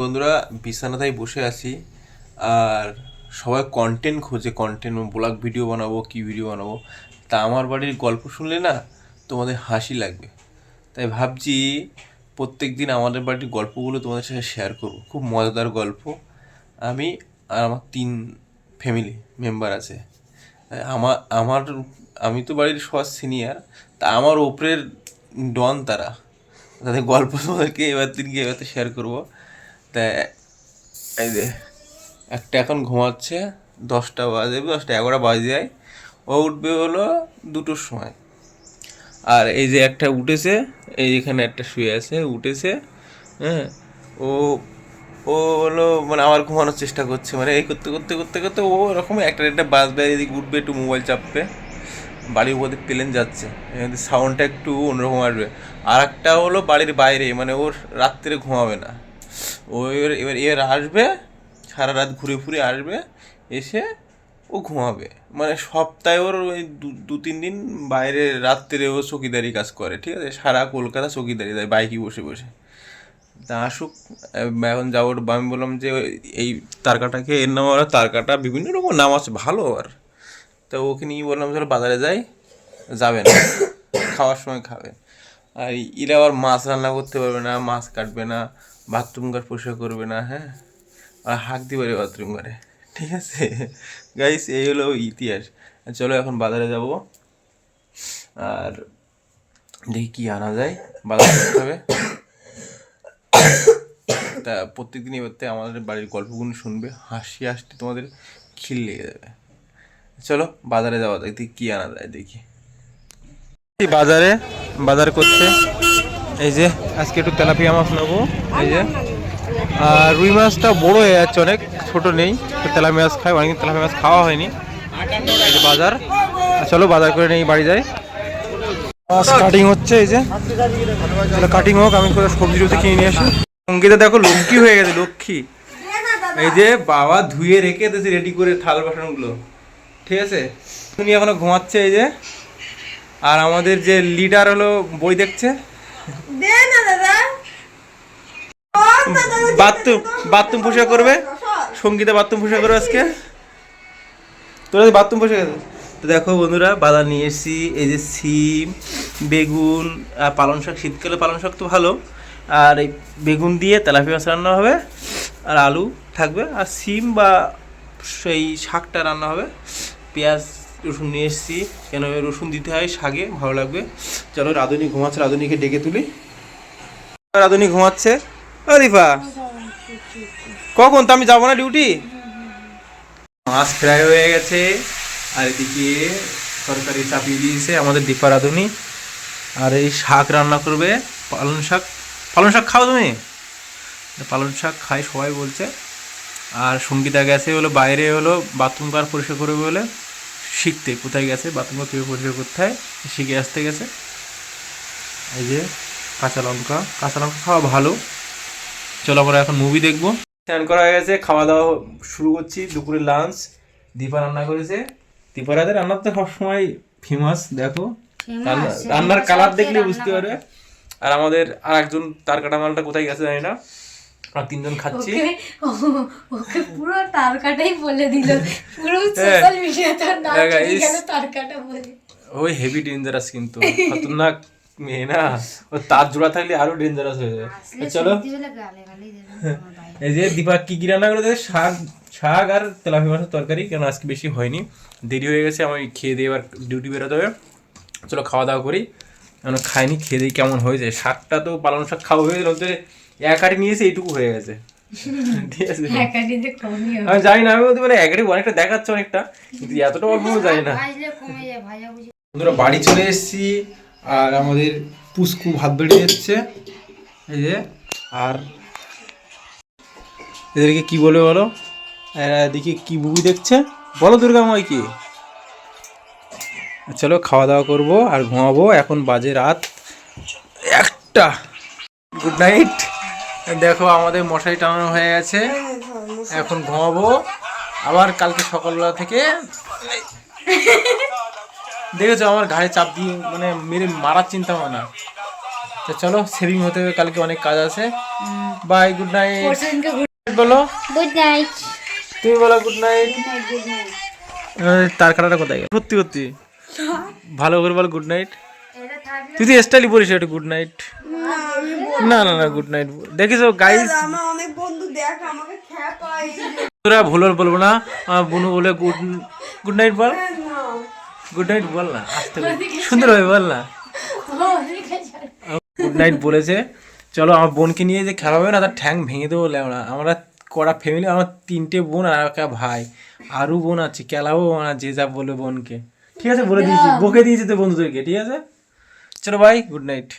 বন্ধুরা, বিছানাতেই বসে আছি। আর সবাই কন্টেন্ট খোঁজে কন্টেন্ট ব্লগ ভিডিও বানাবো, কি ভিডিও বানাবো। তা আমার বাড়ির গল্প শুনলে না, তোমাদের হাসি লাগবে। তাই ভাবছি প্রত্যেক দিন আমাদের বাড়ির গল্পগুলো তোমাদের সাথে শেয়ার করব। খুব মজাদার গল্প। আমি আর আমার তিন ফ্যামিলি মেম্বার আছে। আমার আমার, আমি তো বাড়ির সবার সিনিয়র তা আমার ওপরের ডন তারা। তাদের গল্প তোমাদেরকে এবার দিনকে এবার শেয়ার করব। তা, এই যে, একটা এখন ঘুমাচ্ছে, দশটা বাজে, দশটা এগারোটা বাজে যায় ও উঠবে হলো দুটোর সময়। আর এই যে একটা উঠেছে, এই এখানে একটা শুয়ে আছে, উঠেছে হ্যাঁ ও ও হলো মানে আবার ঘুমানোর চেষ্টা করছে। মানে এই করতে করতে করতে করতে ও এরকম একটা একটা বাজবে এদিকে উঠবে একটু মোবাইল চাপবে বাড়ির উপর প্লেন যাচ্ছে সাউন্ডটা একটু অন্যরকম আসবে। আর একটা হলো বাড়ির বাইরে মানে ওর রাত্রে ঘুমাবে না। ও এবার এবার এর আসবে, সারা রাত ঘুরে ফুরে আসবে, এসে ও ঘুমাবে। মানে সপ্তাহে ওর ওই দু- তিন দিন বাইরে রাত্রে ও চকিদারি কাজ করে, ঠিক আছে? সারা কলকাতা চকিদারি দেয়, বাইকে বসে বসে। তা আসুক এখন যাব আমি বললাম যে এই তারকাটাকে এর নাম ওরা তারকাটা, বিভিন্ন রকম নাম আছে, ভালো আর তো ওকে নিয়ে বললাম, চলো বাজারে যাই যাবেন খাওয়ার সময় খাবে। আর এরা আবার মাছ রান্না করতে পারবে না, মাছ কাটবে না বাথরুম ঘর পরিষ্কার করবে না হ্যাঁ? আর হাঁক দিতে পারে বাথরুম ঘরে, ঠিক আছে? গাইস এই হলো ইতিহাস। চলো এখন বাজারে যাব। আর দেখি কি আনা যায়, বাজার করতে হবে। তা প্রত্যেকদিন এবার আমাদের বাড়ির গল্পগুলো শুনবে, হাসি হাসতে তোমাদের খিল লেগে যাবে। চলো বাজারে যাওয়া দেখি কি আনা যায়, দেখি। বাজারে, বাজার করতে এই যে, আজকে একটু তেলাপিয়া মাছ নেব। এই যে, আর রুই মাছটা বড় হয়ে যাচ্ছে অনেক, ছোট নেই। তো তেলাপিয়া মাছ খাই, অনেকদিন তেলাপিয়া মাছ খাওয়া হয়নি। এই যে বাজার। চলো বাজার করে নিয়ে বাড়ি যাই। মাছ কাটিং হচ্ছে, এই যে। কাটিং হোক, আমি করে সবজি টবজি কিনে নিয়ে আসি। অঙ্কিতা দেখো, লক্ষ্মী হয়ে গেছে, লক্ষ্মী। এই যে বাবা ধুয়ে রেখে দিয়েছে রেডি করে থাল বাসনগুলো। ঠিক আছে? তুমি এখনও ঘুমাচ্ছে, এই যে। আর আমাদের যে লিডার হলো বই দেখছে। বাথরুম বাথরুম পরিষ্কার করবে? সঙ্গীতা বাথরুম পরিষ্কার করবে আজকে? তোরা বাথরুম করবে। তো দেখো বন্ধুরা বাজার নিয়ে এসেছি এই যে সিম বেগুন আর পালং শাক। শীতকালে পালং শাক তো ভালো। আর এই বেগুন দিয়ে তেলাপিয়া মাছ রান্না হবে আর আলু থাকবে। আর সিম বা সেই শাকটা রান্না হবে পেঁয়াজ রসুন নিয়ে এসেছি। কেন রসুন দিতে হয় শাকে ভালো লাগবে। চলো রাধুনি ঘুমাচ্ছে, রাধুনিকে ডেকে তুলি। রাধুনি ঘুমাচ্ছে? দীপা কখন? তো আমি যাব না ডিউটি? মাছ ফ্রাই হয়ে গেছে। আর এদিকে তরকারি চাপিয়ে দিয়েছে আমাদের দীপা রাধুনি। আর এই শাক রান্না করবে পালং শাক। পালং শাক খাও তুমি? পালং শাক খাই, সবাই বলছে। আর সঙ্গীতা গেছে হলো বাইরে হলো, বাথরুম কার পরিষ্কার করবে বলে। শিখতে কোথায় গেছে বাথরুম কার কীভাবে পরিষ্কার করতে হয় শিখে আসতে গেছে। এই যে কাঁচা লঙ্কা কাঁচা লঙ্কা খাওয়া ভালো। চলো আমরা এখন মুভি দেখব। স্নান করা হয়ে গেছে খাওয়া দাওয়া শুরু করছি দুপুরে লাঞ্চ দীপা রান্না করেছে। দীপা রাতের রান্না তো সবসময় ফেমাস দেখো। রান্না- রান্নার কালার দেখলে বুঝতে পারবে। আর আমাদের আর একজন তার কাটা মালটা কোথায় গেছে জানি না। আর তিনজন খাচ্ছি। ওকে ওকে পুরো তারকাটাই বলে দিল। পুরো। সোশ্যাল মিডিয়াতে নাম চলে গেল তারকাটা বলে। ওই হেভি ডেঞ্জারাস কিন্তু। খতরনাক মেয়ে না। ও তার জোড়া থাকলে আরও ডেঞ্জারাস হয়ে তো চলো। এই যে দীপা কি কি রান্না করে শাক শাক আর তেলাপিয়া মাছের তরকারি কেন আজকে বেশি হয়নি। দেরি হয়ে গেছে আমি খেয়ে দিয়ে এবার ডিউটি বেরোতে হবে। চলো খাওয়া দাওয়া করি। এখন খাইনি খেয়ে দিয়ে কেমন হয়েছে? শাকটা তো পালং শাক খাওয়া হয়ে গেল এক আটি নিয়েছে এইটুকু হয়ে গেছে। ঠিক আছে। আমি জানি না আমি বলতে মানে এক আটি অনেকটা দেখাচ্ছে অনেকটা কিন্তু এতটা অল্প জানি না। বন্ধুরা বাড়ি চলে এসেছি আর আমাদের পুষ্কু ভাত বেড়ে যাচ্ছে এই যে আর এদেরকে কি বলে বলো? এরা এদিকে কি মুভি দেখছে? বলো দুর্গা দুর্গাময় কি? চলো খাওয়া দাওয়া করব আর ঘুমাবো। এখন বাজে রাত একটা। গুড নাইট দেখো আমাদের মশারি টানানো হয়ে গেছে। এখন ঘুমাবো। আবার কালকে সকালবেলা থেকে দেখেছ আমার ঘাড়ে চাপ দিয়ে মানে মেরে মারার চিন্তা ভাবনা। তো চলো সেভিং হতে হবে কালকে অনেক কাজ আছে। বাই গুড নাইট বলো। গুড নাইট তুমি বলো গুড নাইট তার কাটাটা কোথায় গেল? সত্যি সত্যি। ভালো করে বল গুড নাইট তুই তো স্টাইলি বলিস একটু গুড নাইট না না না গুড নাইট দেখিস গাইস আমার অনেক বন্ধু দেখ আমাকে খ্যাপাই তোরা ভুল ভালো বলব না আমার বোনু বলে গুড গুড নাইট বল। গুড নাইট বল না আসতে সুন্দর হবে বল না। গুড নাইট বলেছে। চলো আমার বোনকে নিয়ে যে খেলাবে না তার ঠ্যাং ভেঙে দেবো না আমরা। কড়া ফ্যামিলি আমার তিনটে বোন আর একটা ভাই। আরও বোন আছে খেলাবো না যে যা বলে বোনকে। ঠিক আছে? বলে দিয়েছি। বকে দিয়েছি তো বন্ধুদেরকে ঠিক আছে? চলো ভাই গুড নাইট